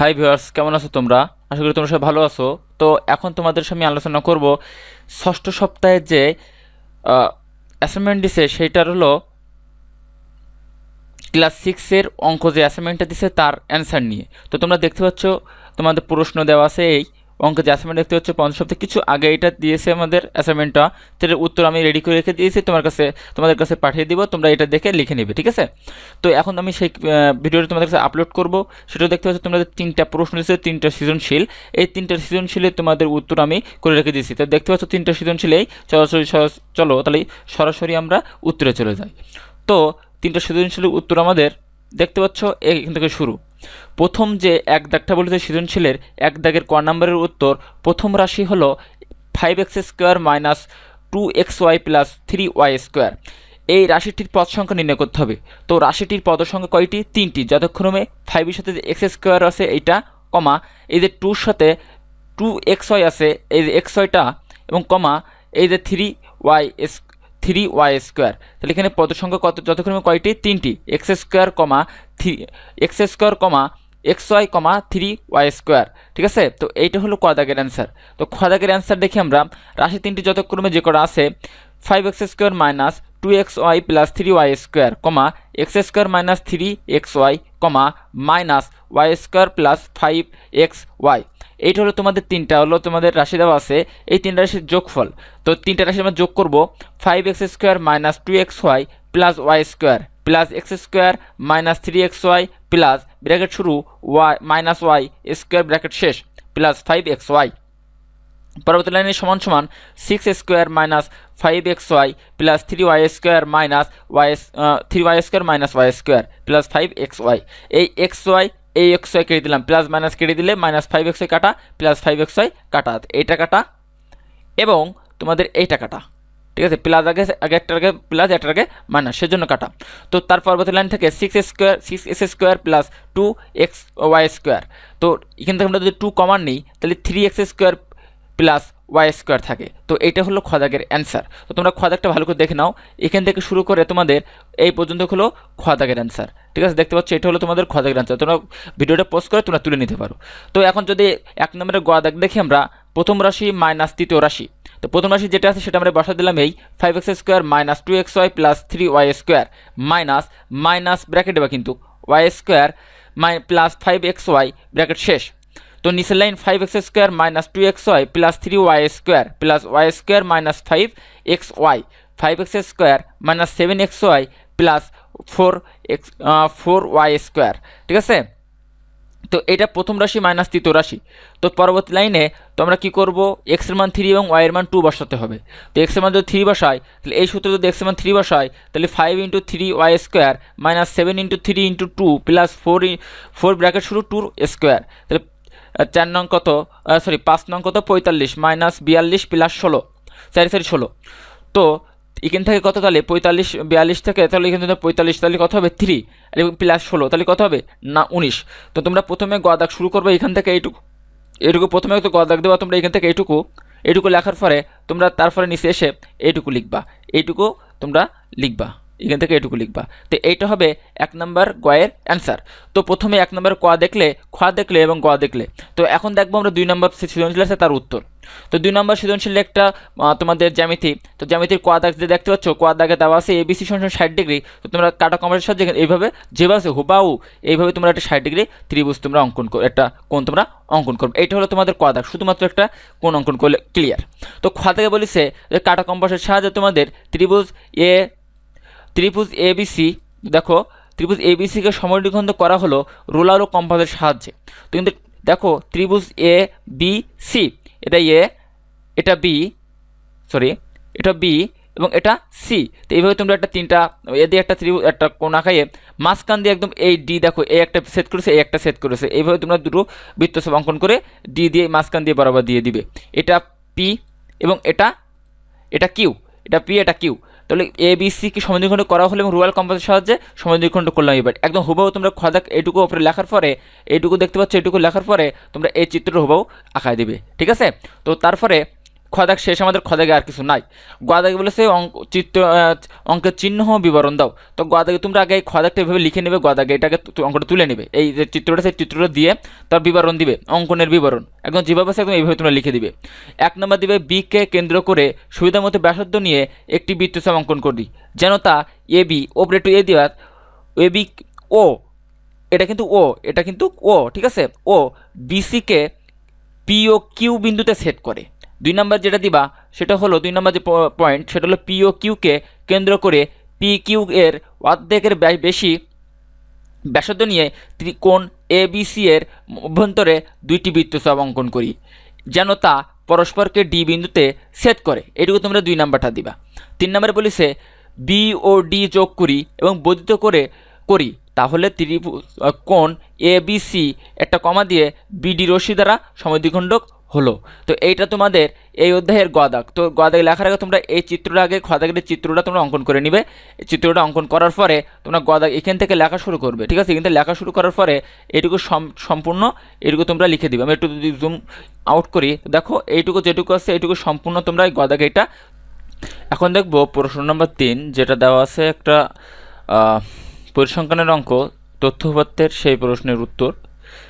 Hi viewers, কেমন আছো তোমরা? আশা করি তোমরা সবাই ভালো আছো। তো এখন তোমাদের সামনে আলোচনা করব ষষ্ঠ সপ্তাহে যে অ্যাসাইনমেন্ট দিছে, সেইটার হলো ক্লাস সিক্সের অঙ্ক যে অ্যাসাইনমেন্টটা দিছে, তার অ্যান্সার নিয়ে। তো তোমরা দেখতে পাচ্ছ, তোমাদের প্রশ্ন দেওয়া আছে এই অঙ্কের যে অ্যাসাইনমেন্ট দেখতে পাচ্ছ পঞ্চম সপ্তাহে। কিছু আগে এটা দিয়েছে আমাদের অ্যাসাইনমেন্টটা সেটার উত্তর আমি রেডি করে রেখে দিয়েছি। তোমার কাছে, তোমাদের কাছে পাঠিয়ে দিব। তোমরা এটা দেখে লিখে নেবে, ঠিক আছে? তো এখন আমি সেই ভিডিওটা তোমাদের কাছে আপলোড করব। সেটা দেখতে পাচ্ছ তোমাদের তিনটা প্রশ্ন দিয়েছে তিনটা সৃজনশীল। এই তিনটা সৃজনশীলে তোমাদের উত্তর আমি করে রেখে দিয়েছি। তো দেখতে পাচ্ছ তিনটা সৃজনশীলেই সরাসরি চলো, তাহলে সরাসরি আমরা উত্তরে চলে যাই। তো তিনটা সৃজনশীলের উত্তর আমাদের দেখতে পাচ্ছ, এখান থেকে শুরু। প্রথম যে এক দাগটা বলেছে সৃজনশীলের, এক দাগের ক নম্বরের উত্তর, প্রথম রাশি হলো five x square minus two x y plus three y square এই রাশিটির পদ সংখ্যা নির্ণয় করতে হবে। তো রাশিটির পদ সংখ্যা কয়টি? তিনটি। যতক্ষণে ফাইভের সাথে যে এক্স স্কোয়ার আছে, এইটা কমা, এই যে টুর সাথে টু এক্স ওয়াই আছে, এই যে এক্স ওয়াইটা এবং কমা, এই যে three y three y square তাহলে এখানে পদ সংখ্যা কত যতক্ষণে কয়টি? তিনটি। X square comma three x square comma x y comma three y square ঠিক আছে? তো এইটা হলো কদাগের অ্যান্সার তো খদাগের অ্যান্সার দেখি আমরা। রাশি তিনটি যতক্রমে যে করা আছে five x square minus two x y plus three y square comma x square minus three x y comma minus y square plus five x y এইটা হলো তোমাদের তিনটা, হলো তোমাদের রাশি দেওয়া আছে, এই তিনটা রাশির যোগফল। তো তিনটা রাশি আমরা যোগ করব five x square minus two x y plus y square plus x square minus three x y plus bracket শুরু y minus y square bracket শেষ প্লাস ফাইভ এক্স ওয়াই পরবর্তী লাইনে সমান সমান six square minus five x y plus three y square minus y three y square minus y square plus five x y এই x y এই x y কেটে দিলাম plus minus কেটে দিলে মাইনাস ফাইভ এক্স ওয়াই কাটা plus five x y কাটা এইটা কাটা এবং তোমাদের এইটা কাটা, ঠিক আছে? প্লাস আগে আগে একটা আগে প্লাস একটা আগে মাইনাস সেজন্য কাটা। তো তার পরবর্তী লাইন থেকে six square six s square plus two x y square তো এখান থেকে আমরা যদি টু কমান নিই, তাহলে three x square plus y square থাকে। তো এইটা হলো খদাগের অ্যান্সার তো তোমরা খদাগটা ভালো করে দেখে নাও। এখান থেকে শুরু করে তোমাদের এই পর্যন্ত হলো খদাগের অ্যান্সার ঠিক আছে? দেখতে পাচ্ছ, এটা হলো তোমাদের খদাগের অ্যান্সার তোমরা ভিডিওটা পোস্ট করে তোমরা তুলে নিতে পারো। তো এখন যদি এক নম্বরের গোয়া দাগ দেখি আমরা প্রথম রাশি মাইনাস তৃতীয় রাশি। তো প্রথম রাশি যেটা আছে সেটা আমরা বসা দিলাম এই five x square minus two x y plus three y square minus minus bracket দেবা কিন্তু। ওয়াই স্কোয়ার মাই plus five x y bracket শেষ। তো নিচের line five x square minus two x y plus three y square plus y square minus five x y five x square minus seven x y plus four x four y square ঠিক আছে? তো এটা প্রথম রাশি minus তৃতীয় রাশি। তো পরবর্তী লাইনে তো আমরা কী করব? এক্সের মান থ্রি এবং ওয়াইয়ের মান টু বসাতে হবে। তো এক্সের মান যদি থ্রি বসাই, তাহলে এই সূত্রে যদি এক্সের মান থ্রি বসাই, তাহলে five into three y square minus seven into three into two plus four four bracket শুরু টু স্কোয়ার তাহলে চার নং কত? সরি পাঁচ নং কত? পঁয়তাল্লিশ, মাইনাস বিয়াল্লিশ প্লাস ষোলো। চারি চারি, ষোলো। তো এখান থেকে কত তাহলে? পঁয়তাল্লিশ, বিয়াল্লিশ থেকে তাহলে এখান থেকে পঁয়তাল্লিশ, তাহলে কত হবে? থ্রি এবং প্লাস ষোলো, তাহলে কত হবে? না, উনিশ। তো তোমরা প্রথমে গদাক শুরু করবে এখান থেকে এইটুকু। এইটুকু প্রথমে তো গদাক দেওয়া, তোমরা এখান থেকে এইটুকু। এইটুকু লেখার পরে তোমরা তারপরে নিচে এসে এইটুকু লিখবা। এইটুকু তোমরা লিখবা। এখান থেকে এটুকু লিখবা। তো এইটা হবে এক নম্বর গয়ের অ্যান্সার তো প্রথমে এক নম্বর ক দেখলে, খ দেখলে এবং গ দেখলে। তো এখন দেখব আমরা দুই নম্বর সৃজনশীল আছে, তার উত্তর। তো দুই নম্বর সৃজনশীল একটা তোমাদের জ্যামিতি। তো জ্যামিতির কোয়া দাগ যে দেখতে পাচ্ছ কোয়া দাগে দেওয়া আছে এবিসি সমান ষাট ডিগ্রি। তো তোমরা কাটা কমার্সের সাহায্যে এইভাবে যেভাবে হুবাউ এইভাবে তোমরা একটা ষাট ডিগ্রি ত্রিভুজ তোমরা অঙ্কন করো, একটা কোন তোমরা অঙ্কন করবে। এটা হলো তোমাদের কোয়া দাগ, শুধুমাত্র একটা কোন অঙ্কন করলে ক্লিয়ার তো খোয়া থেকে বলিছে যে কাটা কম্পাসের সাহায্যে তোমাদের ত্রিভুজ এ ত্রিভুজ এবিসি দেখো, ত্রিভুজ এবিসিকে সমদ্বিখণ্ড করা হলো রোলার ও কম্পাসের সাহায্যে। তো কিন্তু দেখো, ত্রিভুজ এ বি সি, এটা এ, এটা বি সরি এটা বি এবং এটা সি। তো এইভাবে তোমরা একটা তিনটা, এ দিয়ে একটা ত্রিভুজ, একটা কোনা খাইয়ে মাঝখান দিয়ে একদম এই ডি, দেখো এই একটা সেট করেছে এই একটা সেট করেছে। এইভাবে তোমরা দুটো বৃত্ত সব অঙ্কন করে ডি দিয়ে মাঝখান দিয়ে বরাবর দিয়ে দিবে। এটা পি এবং এটা এটা কিউ, এটা পি, এটা কিউ। তাহলে এ বি সি কি সমদ্বিখণ্ড করা হলো এবং রুয়াল কম্পাসের সাহায্যে সমদ্বিখণ্ড করলাম এবার। একদম হুবাহু তোমরা খদাক এটুকু ওপরে লেখার পরে এইটুকু দেখতে পাচ্ছ, এটুকু লেখার পরে তোমরা এই চিত্রটা হুবাহু আঁকায় দিবে, ঠিক আছে? তো তারপরে খদাক শেষ আমাদের খদাগে আর কিছু নাই। গদাগে বলেছে অঙ্ক চিত্র অঙ্কের চিহ্ন বিবরণ দাও। তো গদাগে তোমরা আগে খদাকটা এভাবে লিখে নেবে গদাগে এটাকে অঙ্কটা তুলে নেবে। এই যে চিত্রটা, সেই চিত্রটা দিয়ে তার বিবরণ দিবে, অঙ্কনের বিবরণ। একদম যেভাবে একদম এইভাবে তোমরা লিখে দিবে। এক নম্বর দিবে, বিকে কেন্দ্র করে সুবিধা মতো ব্যাসার্ধ নিয়ে একটি বৃত্তচাপ অঙ্কন করি যেন তা এ বি ওপরে একটু এ দেওয়া এ বি ও, এটা কিন্তু ও, এটা কিন্তু ও, ঠিক আছে? ও, বিসিকে পি ও কিউ বিন্দুতে সেট করে। দুই নম্বর যেটা দিবা সেটা হলো দুই নম্বর যে পয়েন্ট সেটা হলো পি ও কিউকে কেন্দ্র করে পি কিউ এর অর্ধেকের বেশি ব্যাসার্ধ নিয়ে ত্রিকোণ এ বি সি এর অভ্যন্তরে দুইটি বৃত্তচাপ অঙ্কন করি যেন তা পরস্পরকে ডি বিন্দুতে সেট করে। এটুকু তোমরা দুই নাম্বারটা দিবা। তিন নম্বরে বলিছে বি ও ডি যোগ করি এবং বর্ধিত করে করি তাহলে ত্রিভু আহ, কোণ এ বি সি একটা কমা দিয়ে বিডি রশ্মি দ্বারা সমদ্বিখণ্ডক হলো। তো এইটা তোমাদের এই অধ্যায়ের গদাক। তো গদাক লেখার আগে তোমরা এই চিত্রটা আগে খদাকের চিত্রটা তোমরা অঙ্কন করে নিবে। চিত্রটা অঙ্কন করার পরে তোমরা গদাক এখান থেকে লেখা শুরু করবে, ঠিক আছে? থেকে লেখা শুরু করার পরে এটুকু সম- সম্পূর্ণ এটুকু তোমরা লিখে দিবে। আমি একটু যদি জুম আউট করি, দেখো এইটুকু যেটুকু আছে এইটুকু সম্পূর্ণ তোমরা এই গদাক এটা এখন দেখব প্রশ্ন নম্বর তিন, যেটা দেওয়া আছে একটা পরিসংখ্যানের অঙ্ক, তথ্যপত্রের সেই প্রশ্নের উত্তর,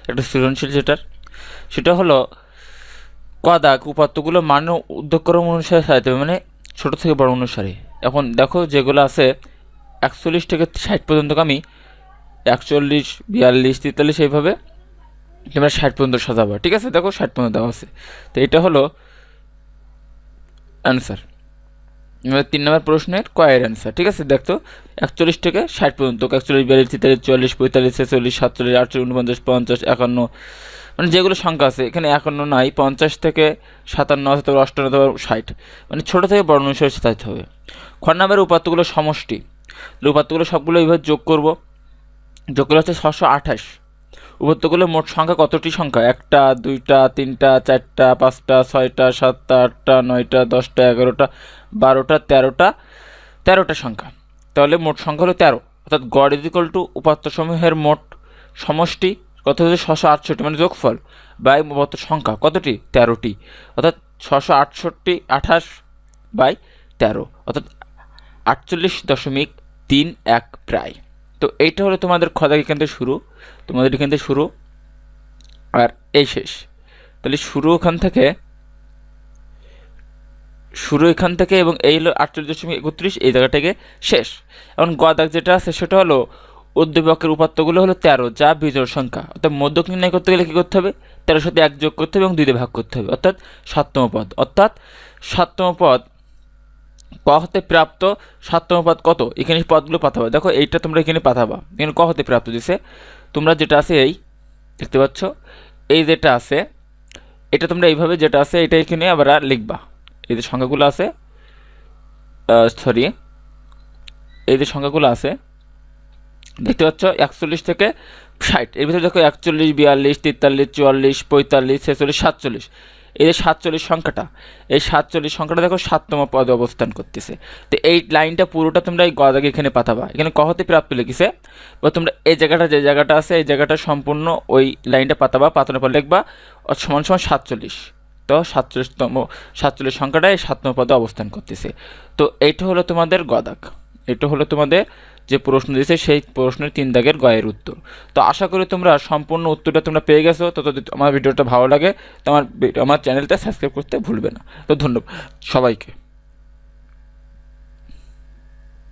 একটা সৃজনশীল যেটার। সেটা হলো কদাক উপাত্তগুলো মান উদ্যোগক্রম অনুসারে সাজাতে হবে মানে ছোটো থেকে বড় অনুসারে। এখন দেখো যেগুলো আছে, একচল্লিশ থেকে ষাট পর্যন্ত আমি একচল্লিশ, বিয়াল্লিশ, তেতাল্লিশ এইভাবে তোমরা ষাট পর্যন্ত সাজাবো। ঠিক আছে? দেখো ষাট পর্যন্ত দেওয়া আছে। তো এটা হলো অ্যান্সার তিন নম্বর প্রশ্নের কয়ের অ্যান্সার ঠিক আছে? দেখতো, একচল্লিশ থেকে ষাট পর্যন্ত, একচল্লিশ, বিয়াল্লিশ, তেতাল্লিশ, চুয়াল্লিশ, পঁয়তাল্লিশ, ছেচল্লিশ, সাতচল্লিশ, আটচল্লিশ উনপঞ্চাশ পঞ্চাশ, একান্ন মানে যেগুলো সংখ্যা আছে, এখানে একান্ন নাই, পঞ্চাশ থেকে সাতান্ন তারপর অষ্টান্ন, তারপর ষাট মানে ছোটো থেকে বড় অনুসারে সাজাতে হবে। খ উপাত্তগুলো সমষ্টি, উপাত্তগুলো সবগুলো এইভাবে যোগ করব যোগ করলে হচ্ছে ছশো আঠাশ উপাত্তগুলোর মোট সংখ্যা কতটি সংখ্যা? একটা, দুইটা, তিনটা, চারটা, পাঁচটা, ছয়টা, সাতটা, আটটা, নয়টা, দশটা, এগারোটা, বারোটা, তেরোটা তেরোটা সংখ্যা। তাহলে মোট সংখ্যা হলো তেরো। অর্থাৎ গড় ইজিক্যাল টু উপাত্তসমূহের মোট সমষ্টি, কত হচ্ছে? ছশো আটষট্টি মানে যোগফল বাই উপাত্ত সংখ্যা। কতটি? তেরোটি। অর্থাৎ ছশো আটষট্টি, আঠাশ বাই তেরো। অর্থাৎ আটচল্লিশ দশমিক তিন এক প্রায়। তো এইটা হলো তোমাদের খদাক এখান থেকে শুরু। তোমাদের এখান থেকে শুরু। আর এই শেষ। তাহলে শুরু ওখান থেকে, শুরু এখান থেকে এবং এই হলো আটচল্লিশ দশমিক একত্রিশ, এই জায়গা থেকে শেষ। এখন গদাক যেটা আছে সেটা হলো উদ্দীপকের উপাত্তগুলো হলো তেরো, যা বিজোড় সংখ্যা। অর্থাৎ মধ্যক নির্ণয় করতে গেলে কী করতে হবে? তেরোর সাথে এক যোগ করতে হবে এবং দুই দিয়ে ভাগ করতে হবে। অর্থাৎ সাততম পদ। অর্থাৎ সাততম পদ ক হতে প্রাপ্ত সাততম পদ কত? এখানে পদগুলো পাঠাবো। দেখো, এইটা তোমরা এখানে পাঠাবা। এখানে ক হতে প্রাপ্ত দিছে। তোমরা যেটা আছে এই, দেখতে পাচ্ছ? এই যেটা আছে, এটা তোমরা এইভাবে যেটা আছে, এটা এখানে আবার লিখবা। এই যে সংখ্যাগুলো আছে সরি এই যে সংখ্যাগুলো আছে, দেখতে পাচ্ছ? একচল্লিশ থেকে ষাট। এর ভিতরে দেখো একচল্লিশ, বিয়াল্লিশ, তেতাল্লিশ, চুয়াল্লিশ, পঁয়তাল্লিশ, ছেচল্লিশ, সাতচল্লিশ। এই যে সাতচল্লিশ সংখ্যাটা, এই সাতচল্লিশ সংখ্যাটা দেখো সাততম পদে অবস্থান করতেছে। তো এই লাইনটা পুরোটা তোমরা এই গদাকে এখানে পাঠাবা। এখানে কহতে প্রাপ্ত লিখেছে? বা তোমরা এই জায়গাটা, যে জায়গাটা আছে, এই জায়গাটা সম্পূর্ণ ওই লাইনটা পাতাবা পাতানোর পর লিখবা সমান সমান সাতচল্লিশ। তো সাতচল্লিশতম, সাতচল্লিশ সংখ্যাটা এই সাততম পদে অবস্থান করতেছে। তো এইটা হলো তোমাদের গদাক। এটা হলো তোমাদের যে প্রশ্ন দিয়েছে, সেই প্রশ্নের তিন দাগের গয়ের উত্তর। তো আশা করি তোমরা সম্পূর্ণ উত্তরটা তোমরা পেয়ে গেছো তো যদি আমার ভিডিওটা ভালো লাগে তো আমার আমার চ্যানেলটা সাবস্ক্রাইব করতে ভুলবে না। তো ধন্যবাদ সবাইকে।